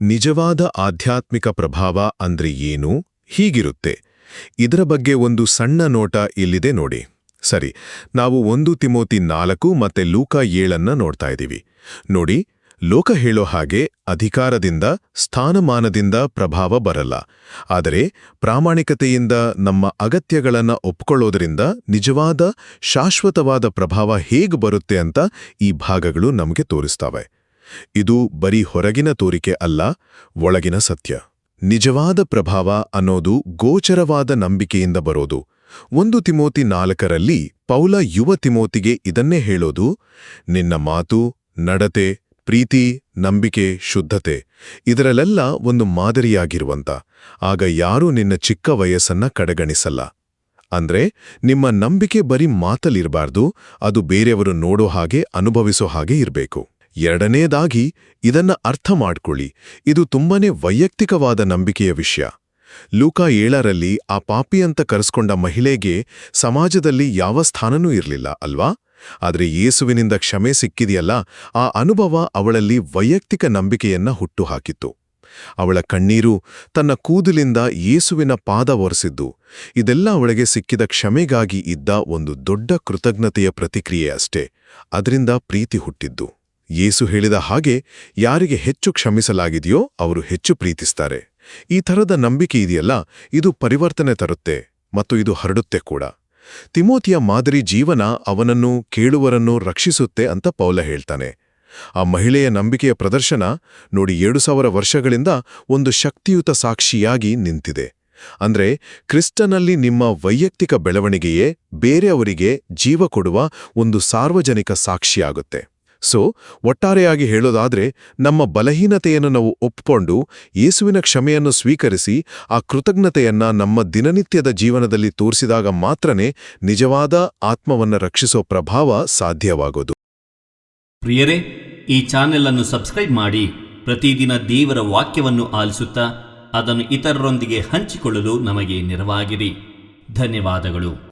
ನಿಜವಾದ ಆಧ್ಯಾತ್ಮಿಕ ಪ್ರಭಾವ ಅಂದ್ರೆ ಏನು? ಹೀಗಿರುತ್ತೆ. ಇದರ ಬಗ್ಗೆ ಒಂದು ಸಣ್ಣ ನೋಟ ಇಲ್ಲಿದೆ ನೋಡಿ. ಸರಿ, ನಾವು ಒಂದು ತಿಮೋತಿ ನಾಲ್ಕು ಮತ್ತೆ ಲೂಕ ಏಳನ್ನ ನೋಡ್ತಾ ಇದ್ದೀವಿ. ನೋಡಿ, ಲೋಕ ಹೇಳೋ ಹಾಗೆ ಅಧಿಕಾರದಿಂದ, ಸ್ಥಾನಮಾನದಿಂದ ಪ್ರಭಾವ ಬರಲ್ಲ. ಆದರೆ, ಪ್ರಾಮಾಣಿಕತೆಯಿಂದ ನಮ್ಮ ಅಗತ್ಯಗಳನ್ನು ಒಪ್ಕೊಳ್ಳೋದರಿಂದ ನಿಜವಾದ, ಶಾಶ್ವತವಾದ ಪ್ರಭಾವ ಹೇಗೆ ಬರುತ್ತೆ ಅಂತ ಈ ಭಾಗಗಳು ನಮಗೆ ತೋರಿಸ್ತವೆ. ಇದು ಬರೀ ಹೊರಗಿನ ತೋರಿಕೆ ಅಲ್ಲ, ಒಳಗಿನ ಸತ್ಯ. ನಿಜವಾದ ಪ್ರಭಾವ ಅನ್ನೋದು ಗೋಚರವಾದ ನಂಬಿಕೆಯಿಂದ ಬರೋದು. ಒಂದು ತಿಮೋತಿ ನಾಲ್ಕರಲ್ಲಿ ಪೌಲ ಯುವ ತಿಮೋತಿಗೆ ಇದನ್ನೇ ಹೇಳೋದು, ನಿನ್ನ ಮಾತು, ನಡತೆ, ಪ್ರೀತಿ, ನಂಬಿಕೆ, ಶುದ್ಧತೆ, ಇದರಲ್ಲೆಲ್ಲ ಒಂದು ಮಾದರಿಯಾಗಿರುವಂತ. ಆಗ ಯಾರೂ ನಿನ್ನ ಚಿಕ್ಕ ವಯಸ್ಸನ್ನ ಕಡೆಗಣಿಸಲ್ಲ. ಅಂದ್ರೆ ನಿಮ್ಮ ನಂಬಿಕೆ ಬರೀ ಮಾತಲ್ಲಿರಬಾರ್ದು, ಅದು ಬೇರೆಯವರು ನೋಡೋ ಹಾಗೆ ಅನುಭವಿಸೋ ಹಾಗೆ ಇರಬೇಕು. ಎರಡನೇದಾಗಿ ಇದನ್ನ ಅರ್ಥ ಮಾಡ್ಕೊಳ್ಳಿ ಇದು ತುಂಬಾನೇ ವೈಯಕ್ತಿಕವಾದ ನಂಬಿಕೆಯ ವಿಷಯ. ಲೂಕಾ ಏಳರಲ್ಲಿ ಆ ಪಾಪಿ ಅಂತ ಕರೆಸ್ಕೊಂಡ ಮಹಿಳೆಗೆ ಸಮಾಜದಲ್ಲಿ ಯಾವ ಸ್ಥಾನನೂ ಇರಲಿಲ್ಲ, ಅಲ್ವಾ? ಆದರೆ ಯೇಸುವಿನಿಂದ ಕ್ಷಮೆ ಸಿಕ್ಕಿದೆಯಲ್ಲ, ಆ ಅನುಭವ ಅವಳಲ್ಲಿ ವೈಯಕ್ತಿಕ ನಂಬಿಕೆಯನ್ನ ಹುಟ್ಟುಹಾಕಿತ್ತು. ಅವಳ ಕಣ್ಣೀರು ತನ್ನ ಕೂದಲಿಂದ ಯೇಸುವಿನ ಪಾದ ಒರೆಸಿದ್ದು. ಇದೆಲ್ಲ ಅವಳಿಗೆ ಸಿಕ್ಕಿದ ಕ್ಷಮೆಗಾಗಿ ಇದ್ದ ಒಂದು ದೊಡ್ಡ ಕೃತಜ್ಞತೆಯ ಪ್ರತಿಕ್ರಿಯೆ ಅಷ್ಟೇ. ಅದರಿಂದ ಪ್ರೀತಿ ಹುಟ್ಟಿದ್ದು. ಯೇಸು ಹೇಳಿದ ಹಾಗೆ ಯಾರಿಗೆ ಹೆಚ್ಚು ಕ್ಷಮಿಸಲಾಗಿದೆಯೋ ಅವರು ಹೆಚ್ಚು ಪ್ರೀತಿಸ್ತಾರೆ. ಈ ಥರದ ನಂಬಿಕೆ ಇದೆಯಲ್ಲ, ಇದು ಪರಿವರ್ತನೆ ತರುತ್ತೆ ಮತ್ತು ಇದು ಹರಡುತ್ತೆ ಕೂಡ. ತಿಮೋತಿಯ ಮಾದರಿ ಜೀವನ ಅವನನ್ನು ಕೇಳುವರನ್ನು ರಕ್ಷಿಸುತ್ತೆ ಅಂತ ಪೌಲ ಹೇಳ್ತಾನೆ. ಆ ಮಹಿಳೆಯ ನಂಬಿಕೆಯ ಪ್ರದರ್ಶನ ನೋಡಿ ಏಳು ಸಾವಿರ ವರ್ಷಗಳಿಂದ ಒಂದು ಶಕ್ತಿಯುತ ಸಾಕ್ಷಿಯಾಗಿ ನಿಂತಿದೆ. ಅಂದ್ರೆ ಕ್ರಿಸ್ತನಲ್ಲಿ ನಿಮ್ಮ ವೈಯಕ್ತಿಕ ಬೆಳವಣಿಗೆಯೇ ಬೇರೆಯವರಿಗೆ ಜೀವ ಕೊಡುವ ಒಂದು ಸಾರ್ವಜನಿಕ ಸಾಕ್ಷಿಯಾಗುತ್ತೆ. ಸೊ ಒಟ್ಟಾರೆಯಾಗಿ ಹೇಳೋದಾದ್ರೆ, ನಮ್ಮ ಬಲಹೀನತೆಯನ್ನು ನಾವು ಒಪ್ಪಿಕೊಂಡು ಯೇಸುವಿನ ಕ್ಷಮೆಯನ್ನು ಸ್ವೀಕರಿಸಿ, ಆ ಕೃತಜ್ಞತೆಯನ್ನು ನಮ್ಮ ದಿನನಿತ್ಯದ ಜೀವನದಲ್ಲಿ ತೋರಿಸಿದಾಗ ಮಾತ್ರನೇ ನಿಜವಾದ ಆತ್ಮವನ್ನು ರಕ್ಷಿಸೋ ಪ್ರಭಾವ ಸಾಧ್ಯವಾಗೋದು. ಪ್ರಿಯರೇ, ಈ ಚಾನೆಲ್ ಅನ್ನು ಸಬ್ಸ್ಕ್ರೈಬ್ ಮಾಡಿ, ಪ್ರತಿದಿನ ದೇವರ ವಾಕ್ಯವನ್ನು ಆಲಿಸುತ್ತಾ, ಅದನ್ನು ಇತರರೊಂದಿಗೆ ಹಂಚಿಕೊಳ್ಳಲು ನಮಗೆ ನೆರವಾಗಿರಿ ಧನ್ಯವಾದಗಳು.